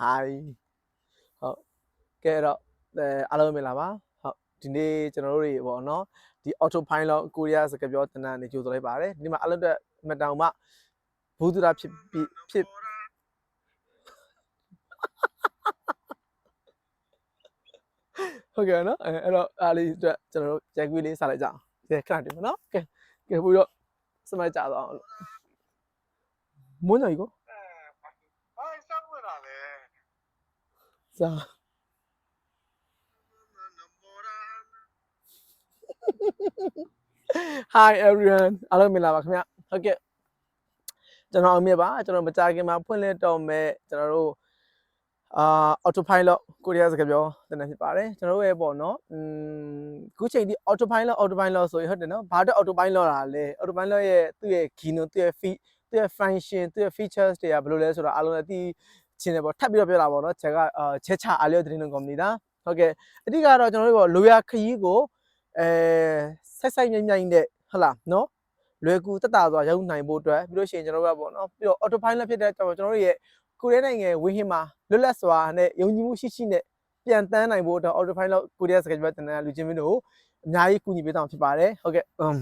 hi ဟုတ်ကဲအဲ့တော့အဲအားလုံးမင်္ဂလာပါဟုတ်ဒီနေ့ကျွန်တော်တို့တွေပေါ့နော်ဒီ auto pilot ကိုရီးယားစကားပြောတနန်းနေကြိုဆိုလိုက်ပါတယ်ဒီမှာအားလုံးအတွက်မတောင်မှဘူးသူရဖြစ်ပြီးဖြစ်ဟုတ်ကဲ့နော်အဲအဲ့တော့အားလေးအတွက်ကျွန်တော်တို့ကြိုက်ကွေးလေးစားလိုက်ကြအောင်ကဲခဏတင်မနော်ကဲကဲပြီးတော့စမိုက်ကြတော့အောင်လို့မွန်းကြီးကိုဘာဆက်ဝင်လာလဲ စား Hi everyone အားလုံးမင်္ဂလာပါခင်ဗျဟုတ်ကဲ့ကျွန်တော်အမြင့်ပါကျွန်တော်မကြခင်မှာဖွင့်လှစ်တော့မဲ့ကျွန်တော်တို့အာ autopilot ကိုရီးယားစကားပြောတင်နေဖြစ်ပါတယ်ကျွန်တော်တို့ရဲ့ပေါ့နော်อืมခုချိန်ဒီ autopilot autopilot ဆိုရင်ဟုတ်တယ်နော်ဘာတော့ autopilot လာလဲ autopilot ရဲ့သူ့ရဲ့ geno သူ့ရဲ့ feat သူ့ရဲ့ function သူ့ရဲ့ features တွေကဘယ်လိုလဲဆိုတော့အားလုံးလည်းသိ ချင်းတယ်ပေါ့ထပ်ပြီးတော့ပြောတာပေါ့နော်ချက်ကအာချက်ချအားလျော်သတင်းလုံးကော်မတီဒါဟုတ်ကဲ့အဓိကတော့ကျွန်တော်တို့ပေါ့လိုရာခရီးကိုအဲဆက်ဆိုင်မြိုင်မြိုင်တဲ့ဟုတ်လားနော်လွယ်ကူတက်တာစွာရောက်နိုင်ဖို့အတွက်ပြီးလို့ရှိရင်ကျွန်တော်တို့ကပေါ့နော်ပြီးတော့ autopilot ဖြစ်တဲ့ကျွန်တော်တို့ရဲ့ကိုရီးယားနိုင်ငံဝင်းဟင်းမှာလွတ်လပ်စွာနဲ့ယုံကြည်မှုရှိရှိနဲ့ပြန်တန်းနိုင်ဖို့အတွက် autopilot ကိုရီးယားစကားပြောတင်တဲ့လူချင်းမင်းတို့အများကြီးကူညီပေးတောင်းဖြစ်ပါတယ်ဟုတ်ကဲ့อืม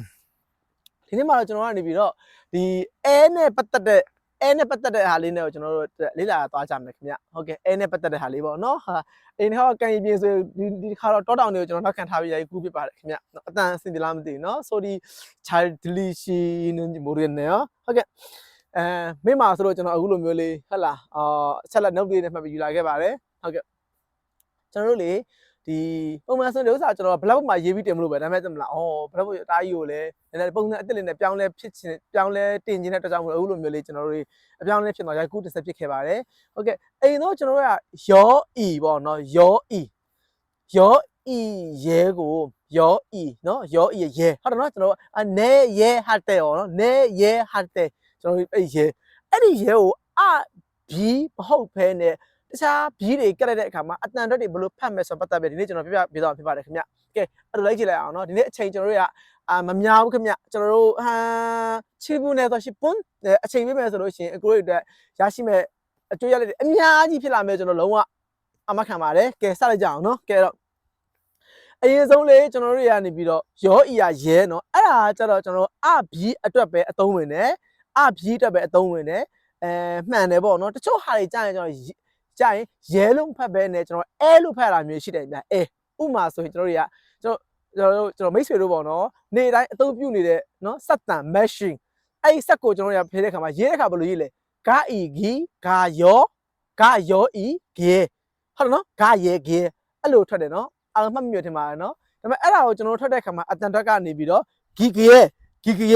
ဒီနေ့မှာတော့ကျွန်တော်ကနေပြီးတော့ဒီအဲနဲ့ပတ်သက်တဲ့ အဲနဲ့ပတ်သက်တဲ့ဟာလေးနဲ့ကိုကျွန်တော်တို့လေ့လာသွားကြမယ်ခင်ဗျဟုတ်ကဲ့အဲနဲ့ပတ်သက်တဲ့ဟာလေးပေါ့နော်ဟာအင်းဟောကန်ရင်ပြင်ဆိုဒီဒီခါတော့တောတောင်တွေကိုကျွန်တော်နောက်ခံထားပြီးရိုက်ကူးပြပါတယ်ခင်ဗျအတန်အဆင်ပြေလားမသိဘူးနော်ဆိုဒီ child deletion မိုးရနေရောဟုတ်ကဲ့အဲမိမဆိုတော့ကျွန်တော်အခုလိုမျိုးလေးဟဟလာအာအချက်လက် note လေးနဲ့မှတ်ပြီးယူလာခဲ့ပါတယ်ဟုတ်ကဲ့ကျွန်တော်တို့လေ ဒီပုံမှန်ဆိုတဲ့ဥစ္စာကျွန်တော် blog မှာရေးပြီးတင်မလို့ပဲဒါပေမဲ့တမလားဩ blog အသားကြီးကိုလည်းနည်းနည်းပုံစံအစ်စ်လေးနဲ့ပြောင်းလဲဖြစ်ချင်ပြောင်းလဲတင်ခြင်းတဲ့အတွက်ကြောင့်မလို့အခုလိုမျိုးလေးကျွန်တော်တို့အပြောင်းလဲဖြစ်သွားရိုက်ကူးတစ်ဆက်ဖြစ်ခဲ့ပါတယ်ဟုတ်ကဲ့အိမ်တော့ကျွန်တော်တို့ကရောဤပေါ့နော်ရောဤရောဤရဲကိုရောဤနော်ရောဤရဲဟုတ်တယ်နော်ကျွန်တော်တို့အနေရဲဟာတဲ့ရောနော်နေရဲဟာတဲ့ကျွန်တော်တို့အဲ့ရဲအဲ့ဒီရဲကိုအဘီမဟုတ်ဖဲနဲ့ တခြားဘီတွေကက်လိုက်တဲ့အခါမှာအတန်တက်တွေဘယ်လိုဖတ်မယ်ဆိုပတ်သက်ပြီးဒီနေ့ကျွန်တော်ပြပြပြတော့ဖြစ်ပါတယ်ခင်ဗျကဲအဲ့လိုလိုက်ကြည့်လိုက်အောင်နော်ဒီနေ့အချိန်ကျွန်တော်တို့ကအာမများဘူးခင်ဗျကျွန်တော်တို့ဟာချီဘူးနဲ့ဆိုရှစ်ပွန်းအချိန်ပေးမယ်ဆိုလို့ရှိရင်အကိုတို့အတွက်ရရှိမဲ့အကျွေးရလက်တွေအများကြီးဖြစ်လာမယ်ကျွန်တော်လုံးဝအမခံပါတယ်ကဲစလိုက်ကြအောင်နော်ကဲတော့အရင်ဆုံးလေကျွန်တော်တို့ရနေပြီးတော့ရောအီယာရဲနော်အဲ့ဒါကျတော့ကျွန်တော်အဘီအတွက်ပဲအသုံးဝင်တယ်အဘီအတွက်ပဲအသုံးဝင်တယ်အဲမှန်တယ်ပေါ့နော်တချို့ဟာတွေကြာရင်ကျွန်တော် ကြာရင်ရဲလုံးဖတ်ပဲနဲ့ကျွန်တော်အဲလို့ဖတ်တာမျိုးရှိတယ်ဗျအဲဥမာဆိုရင်ကျွန်တော်တို့ကကျွန်တော်ကျွန်တော်တို့ကျွန်တော်မိတ်ဆွေတို့ပေါ့နော်နေ့တိုင်းအသုံးပြုနေတဲ့နော်စက်တန် machine အဲ့ဒီစက်ကိုကျွန်တော်တို့ရဖေးတဲ့ခါမှာရေးတဲ့ခါဘယ်လိုရေးလဲဂါဤဂီဂါယောဂါယောဤဂေဟုတ်တယ်နော်ဂါယေဂေအဲ့လိုထွက်တယ်နော်အားလုံးမှတ်မိရထင်ပါတယ်နော်ဒါပေမဲ့အဲ့ဒါကိုကျွန်တော်တို့ထွက်တဲ့ခါမှာအတန်တက်ကနေပြီးတော့ဂီဂေဂီဂေ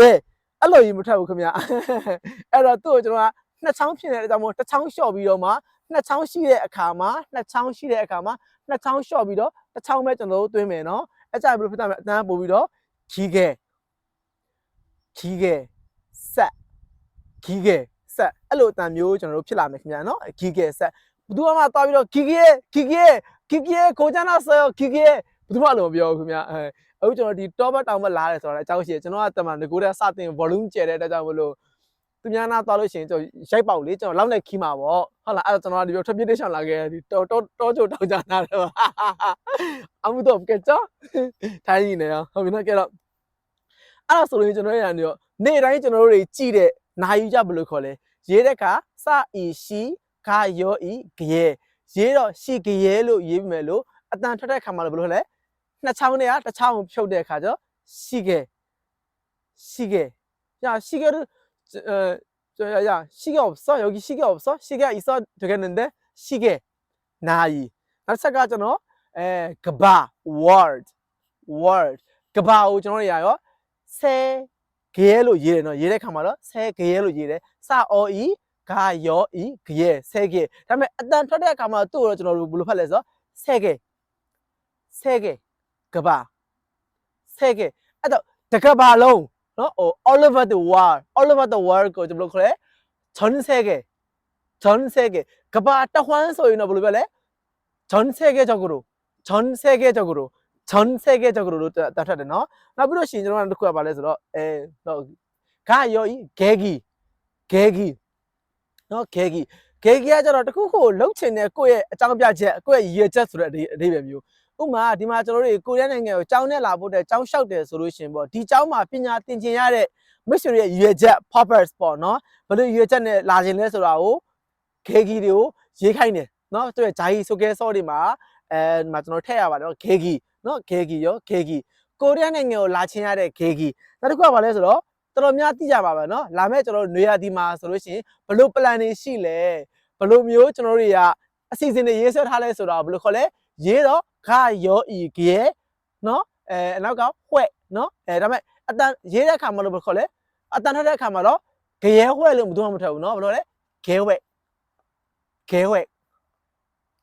အဲ့လိုကြီးမထွက်ဘူးခင်ဗျအဲ့တော့သူ့ကိုကျွန်တော်ကနှစ်ချောင်းဖြစ်နေတဲ့အတွက်ကြောင့်မို့တစ်ချောင်းလျှော့ပြီးတော့မှ နှစ်ချောင်းရှိတဲ့အခါမှာနှစ်ချောင်းရှိတဲ့အခါမှာနှစ်ချောင်းလျှော့ပြီးတော့တစ်ချောင်းပဲကျွန်တော်တို့သွင်းမယ်နော်အဲ့ကြဘယ်လိုဖြစ်သွားမလဲအတန်းပို့ပြီးတော့ခီးခဲ့ခီးခဲ့ဆက်ခီးခဲ့ဆက်အဲ့လိုအတန်မျိုးကျွန်တော်တို့ဖြစ်လာမယ်ခင်ဗျာနော်ခီးခဲ့ဆက်ဘယ်သူမှသွားပြီးတော့ခီးခဲ့ခီးခဲ့ခီးခဲ့ကိုကျန်းတော့ဆောခီးခဲ့ဘယ်သူမှလည်းမပြောဘူးခင်ဗျာအဲအခုကျွန်တော်ဒီ top တောင်ဘက်လာတယ်ဆိုတော့အကြောင်းရှိတယ်ကျွန်တော်ကတမန်ငကိုတဲ့စတင် volume ကျဲတဲ့အတွက်ကြောင့်မလို့သူများနာသွားလို့ရှိရင်ကျွန်တော်ရိုက်ပေါက်လေကျွန်တော်လောက်နဲ့ခီးမှာပေါ့ ဟုတ်လားအဲ့တော့ကျွန်တော်ကဒီပြောထွက်ပြေးတိရှောင်လာခဲ့ဒီတောတောတောကြိုတောင်ကြနာတယ်ပါအမှုတော့ကဲကြောထိုင်းနေတယ်ဟုတ်ပြီနော်ကဲတော့အဲ့တော့ဆိုလို့ကျွန်တော်ရနေတော့နေ့တိုင်းကျွန်တော်တို့တွေကြည့်တဲ့နာယူကြဘယ်လိုခေါ်လဲရေးတဲ့ကစအီရှိဂါယောဤဂရေရေးတော့ရှိဂရေလို့ရေးပြီမယ်လို့အတန်ထွက်တဲ့ခါမှာလည်းဘယ်လိုလဲနှစ်ချောင်းနဲ့တစ်ချောင်းဖြုတ်တဲ့အခါကျတော့ရှိဂေရှိဂေညာရှိဂေအဲ 야, 야, 시계 없어? 여기 시계 없어? 시계 있어 되겠는데? 시계, 나이. 날짜가잖아. 에, 그바, word, word. 그바우 저는 야요. 세 개로 이래 너 이래 가면은 세 개로 이래. 사어이 가여이 그예 세 개. 다음에 일단 터대 가면 또 저는 물로 팔래서 세 개. 세 개. 그바. 세 개. 아, 또 그바롱. နော်ဟို all over the world all over the world ကိုကျွန်တော်တို့ခေါ်လဲဂျွန်ဆဲကေဂျွန်ဆဲကေကဘာတဝမ်းဆိုရင်တော့ဘယ်လိုပြောလဲဂျွန်ဆဲကေကြောက်ကိုဂျွန်ဆဲကေကြောက်ကိုဂျွန်ဆဲကေကြောက်ကိုလို့တတ်ထတယ်နော်နောက်ပြီးလို့ရှိရင်ကျွန်တော်တို့တစ်ခုကပါလဲဆိုတော့အဲတော့ဂါယောဤဂဲဂီဂဲဂီနော်ဂဲဂီဂေဂီကကျတော့တခုခုကိုလှုပ်ချင်တဲ့ကိုယ့်ရဲ့အကြောင်းပြချက်ကိုယ့်ရဲ့ရည်ရွယ်ချက်ဆိုတဲ့အဓိအဓိပ္ပာယ်မျိုး ဥပမာဒီမှာကျွန်တော်တို့ကိုရီးယားနိုင်ငံကိုကြောင်းနဲ့လာဖို့တဲ့ကြောင်းလျှောက်တယ်ဆိုလို့ရှိရင်ပေါ့ဒီကြောင်းမှာပညာသင်ချင်ရတဲ့မိတ်ဆွေတွေရဲ့ရည်ရွယ်ချက် purpose ပေါ့နော်ဘယ်လိုရည်ရွယ်ချက်နဲ့လာခြင်းလဲဆိုတာကိုဂေဂီတွေကိုရေးခိုင်းတယ်နော်သူရဲ့ဂျာယီဆိုကဲဆော့တွေမှာအဲဒီမှာကျွန်တော်ထည့်ရပါတယ်နော်ဂေဂီနော်ဂေဂီရောဂေဂီကိုရီးယားနိုင်ငံကိုလာခြင်းရတဲ့ဂေဂီနောက်တစ်ခုကဘာလဲဆိုတော့တော်တော်များသိကြပါပဲနော်လာမဲ့ကျွန်တော်တို့နေရာဒီမှာဆိုလို့ရှိရင်ဘယ်လို plan တွေရှိလဲဘယ်လိုမျိုးကျွန်တော်တို့တွေကအစီအစဉ်တွေရေးဆွဲထားလဲဆိုတော့ဘယ်လိုခေါ်လဲ ရေးတော့ခရောဤကရဲ့နော်အဲအနောက်ကဟွဲ့နော်အဲဒါပေမဲ့အတန်ရေးတဲ့အခါမှာလို့ခေါ်လဲအတန်ထွက်တဲ့အခါမှာတော့ကရဲ့ဟွဲ့လို့ဘယ်သူမှမထွက်ဘူးနော်ဘယ်လိုလဲဂဲဟွဲ့ဂဲဟွဲ့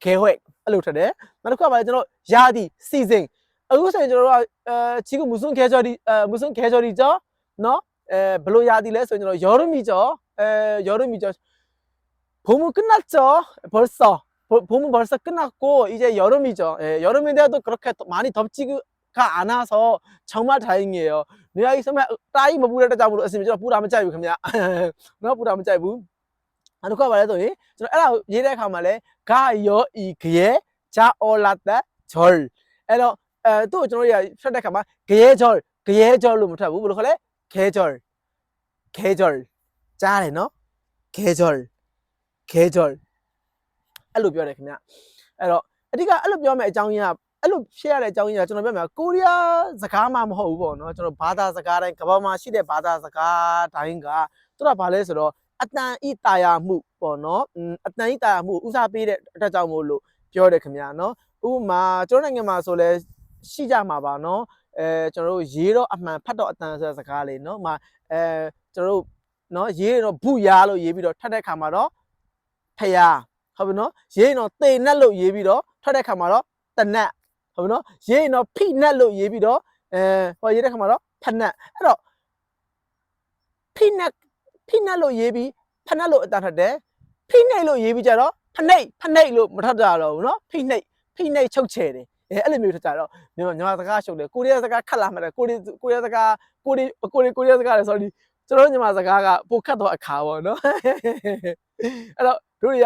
ဂဲဟွဲ့အဲ့လိုထွက်တယ်နောက်တစ်ခုကပါကျွန်တော်ရာသီစီစဉ်အခုဆိုရင်ကျွန်တော်တို့ကအဲချီကမူဆွန်ခဲကျော်ဒီအဲမူဆွန်ခဲကျော်ဒီကြောနော်အဲဘယ်လိုရာသီလဲဆိုရင်ကျွန်တော်ယောရမီကျော်အဲယောရမီကျော်ဘုံမကနတ်ကျော်ဘောဆော 봄은 벌써 끝났고 이제 여름이죠. 예, 여름인데도 그렇게 더 많이 덥지가 않아서 정말 다행이에요. 내가 있으면 따이 뭐 부르다 잡으러 저 부르 한번 짜이고 그냥. 너 부르 한번 짜이고. 아 누가 말해도 이저 에라 예래 가말에 가여 이 그에 자 올랐다 절. 에러 에또 저는 설득 가마 계절 계절로 못 하고 그래? 계절. 계절. 짜래 너? 계절. 계절 အဲ့လိုပြောတယ်ခင်ဗျအဲ့တော့အဓိကအဲ့လိုပြောမယ့်အကြောင်းရင်းကအဲ့လိုဖြစ်ရတဲ့အကြောင်းရင်းကကျွန်တော်ပြောမှာကိုရီးယားစကားမှမဟုတ်ဘူးပေါ့နော်ကျွန်တော်ဘာသာစကားတိုင်းကမ္ဘာမှာရှိတဲ့ဘာသာစကားတိုင်းကသူကဘာလဲဆိုတော့အတန်ဤတာယာမှုပေါ့နော်อืมအတန်ဤတာယာမှုဥစားပေးတဲ့အတွက်ကြောင့်မို့လို့ပြောတယ်ခင်ဗျာနော်ဥပမာကျွန်တော်နိုင်ငံမှာဆိုလဲရှိကြမှာပါနော်အဲကျွန်တော်တို့ရေးတော့အမှန်ဖတ်တော့အတန်ဆိုတဲ့စကားလေးနော်ဥပမာအဲကျွန်တော်တို့နော်ရေးရင်တော့ဘူးရားလို့ရေးပြီးတော့ထပ်တဲ့ခါမှာတော့ဖယား ဟုတ်ပြီနော်ရေးရင်တော့သေနက်လို့ရေးပြီးတော့ထွက်တဲ့ခါမှာတော့တနက်ဟုတ်ပြီနော်ရေးရင်တော့ဖိနက်လို့ရေးပြီးတော့အဲဟောရေးတဲ့ခါမှာတော့ဖနက်အဲ့တော့ဖိနက်ဖိနက်လို့ရေးပြီးဖနက်လို့အတန်ထွက်တယ်ဖိနှိပ်လို့ရေးပြီးကြတော့ဖနှိပ်ဖနှိပ်လို့မထွက်ကြတော့ဘူးနော်ဖိနှိပ်ဖိနှိပ်ချုပ်ချယ်တယ်အဲအဲ့လိုမျိုးထွက်ကြတော့မြန်မာမြန်မာစကားရှုပ်တယ်ကိုရီးယားစကားခက်လာမှတယ်ကိုရီးကိုရီးယားစကားကိုရီးကိုရီးကိုရီးယားစကားလည်း sorry ကျွန်တော်တို့မြန်မာစကားကပိုခတ်တော့အခါပေါ့နော်အဲ့တော့တို့တွေက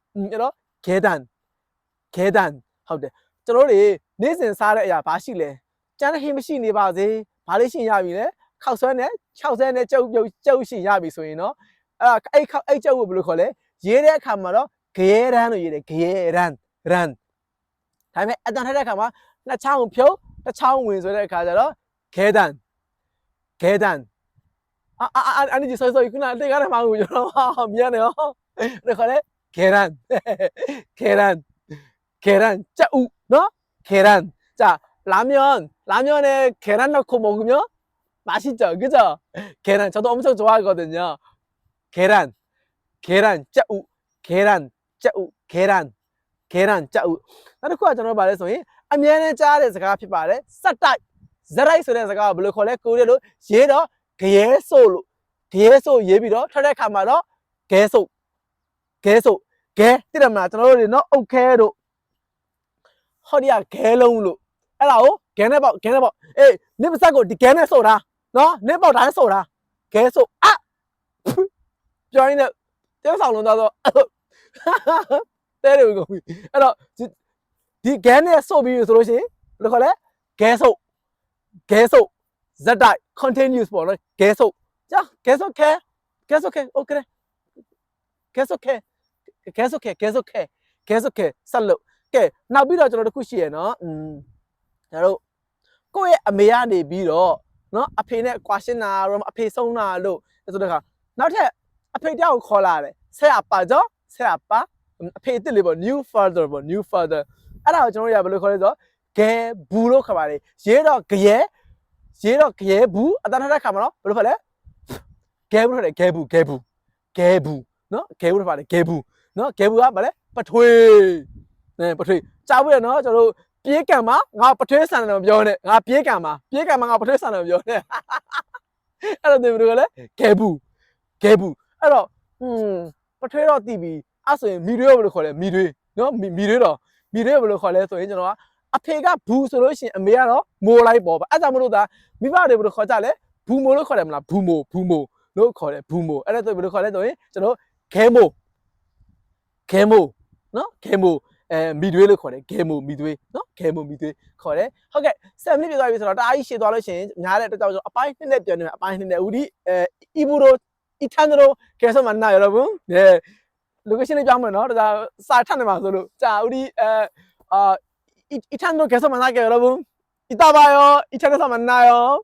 အဲ့တော့ဂဲတန်ဂဲတန်ဟုတ်တယ်ကျွန်တော်တွေနေ့စဉ်စားတဲ့အရာဘာရှိလဲကြမ်းဟင်းမရှိနေပါစေဘာလို့ရှင်ရပြီလဲခောက်ဆွဲနဲ့60နဲ့ကြုတ်ပြုတ်ကြုတ်ရှင်ရပြီဆိုရင်တော့အဲ့အဲ့ခောက်အဲ့ကြုတ်ကိုဘယ်လိုခေါ်လဲရေးတဲ့အခါမှာတော့ဂဲရန်လို့ရေးတယ်ဂဲရန်ရန်ဒါပေမဲ့အတန်ထက်တဲ့အခါမှာနှစ်ချောင်းဖြုတ်တစ်ချောင်းဝင်ဆိုတဲ့အခါကျတော့ဂဲတန်ဂဲတန်အာအာအဲ့ဒီ sorry sorry ခုနအတိတ်ကတည်းကမှကျွန်တော်မြင်နေရောဒါခေါ်လဲ 계란 계란 계란 짜우 너 계란 자 라면 라면에 계란 넣고 먹으면 맛있죠 그죠 계란 저도 엄청 좋아하거든요 계란 계란 짜우 계란 짜우 계란 계란 짜우 나도 그거 저는 말해서 이 아면에 짜တဲ့စကားဖြစ်ပါတယ်စက်တိုက်ဇက်တိုက်ဆိုတဲ့စကားကိုဘယ်လိုခေါ်လဲကိုရီးလို့ရေးတော့ဂရဲဆိုလို့ဂရဲဆိုရေးပြီးတော့ထွက်တဲ့ခါမှာတော့ဂဲဆို ဂဲဆိုဂဲတိတယ်မလားကျွန်တော်တို့တွေနော်အုတ်ခဲတို့ဟောဒီကဂဲလုံးလို့အဲ့ဒါကိုဂဲနဲ့ပေါ့ဂဲနဲ့ပေါ့အေးနစ်ပစက်ကိုဒီဂဲနဲ့ဆိုတာနော်နစ်ပေါ့တိုင်းဆိုတာဂဲဆိုအပြောရင်းနဲ့တဲဆောင်လုံးသွားတော့တဲတယ်ကိုအဲ့တော့ဒီဂဲနဲ့ဆုပ်ပြီးဆိုလို့ရှိရင်ဘယ်လိုခေါ်လဲဂဲဆုပ်ဂဲဆုပ်ဇက်တိုက် continuous ပေါ့နော်ဂဲဆုပ်ကြာဂဲဆုပ်ခဲဂဲဆုပ်ခဲ okay ဂဲဆုပ်ခဲ ကဲဆုတ်ခဲကဲဆုတ်ခဲကဲဆုတ်ခဲဆက်လို့ကဲနောက်ပြီးတော့ကျွန်တော်တို့ခုရှိရနော်อืมကျွန်တော်တို့ကိုယ့်ရဲ့အမေကနေပြီးတော့နော်အဖေနဲ့ question နာတော့အဖေဆုံးနာလို့ဆိုတော့ခါနောက်ထပ်အဖေတယောက်ခေါ်လာတယ်ဆက်အပါကြောဆက်အပါအဖေအစ်စ်လေးပေါ့ new father ပေါ့ new father အဲ့ဒါကိုကျွန်တော်တို့ရဘယ်လိုခေါ်လဲဆိုတော့ဂဲဘူးလို့ခေါ်ပါတယ်ရေးတော့ဂရဲရေးတော့ဂရဲဘူးအတန်းထက်ခါမှာနော်ဘယ်လိုခေါ်လဲဂဲဘူးလို့ခေါ်တယ်ဂဲဘူးဂဲဘူးဂဲဘူးနော်ဂဲဘူးလို့ခေါ်တယ်ဂဲဘူး နော်ဂဲဘူးကဗာလဲပထွေးနဲပထွေးကြားဘူးရနော်ကျွန်တော်တို့ပြေးကံမှာငါပထွေးဆန်တယ်မပြောနဲ့ငါပြေးကံမှာပြေးကံမှာငါပထွေးဆန်တယ်မပြောနဲ့အဲ့တော့ဒီဘယ်လိုလဲဂဲဘူးဂဲဘူးအဲ့တော့ဟွန်းပထွေးတော့တီးပြီးအဲ့ဆိုရင်မီတွေဘယ်လိုခေါ်လဲမီတွေနော်မီမီတွေတော့မီတွေဘယ်လိုခေါ်လဲဆိုရင်ကျွန်တော်ကအဖေကဘူးဆိုလို့ရှိရင်အမေကတော့မိုးလိုက်ပေါ့ဗျအဲ့ဒါမလို့ဒါမိဘတွေဘယ်လိုခေါ်ကြလဲဘူးမိုးလို့ခေါ်တယ်မလားဘူးမိုးဘူးမိုးလို့ခေါ်တယ်ဘူးမိုးအဲ့ဒါဆိုဘယ်လိုခေါ်လဲဆိုရင်ကျွန်တော်ခဲမိုး ခဲမိုးနော်ခဲမိုးအဲမီတွေလို့ခေါ်တယ်ခဲမိုးမီတွေနော်ခဲမိုးမီတွေခေါ်တယ်ဟုတ်ကဲ့7မိနစ်ပြသွားပြီဆိုတော့တအားကြီးရှည်သွားလို့ရှိရင်များတဲ့အတွက်ကြောင့်ကျွန်တော်အပိုင်းနှစ်နဲ့ပြန်နေမယ်အပိုင်းနှစ်နဲ့ဦးဒီအဲအီဘူရိုအီထန်ဒရိုကဲဆိုမနာရတော့ဘူးနဲ location လေးပြောင်းမယ်နော်ဒါစာထပ်နေမှာဆိုလို့ကြာဦးဒီအဲအာ 이탄도 계속 만나게 여러분 이따 봐요 이찬에서 만나요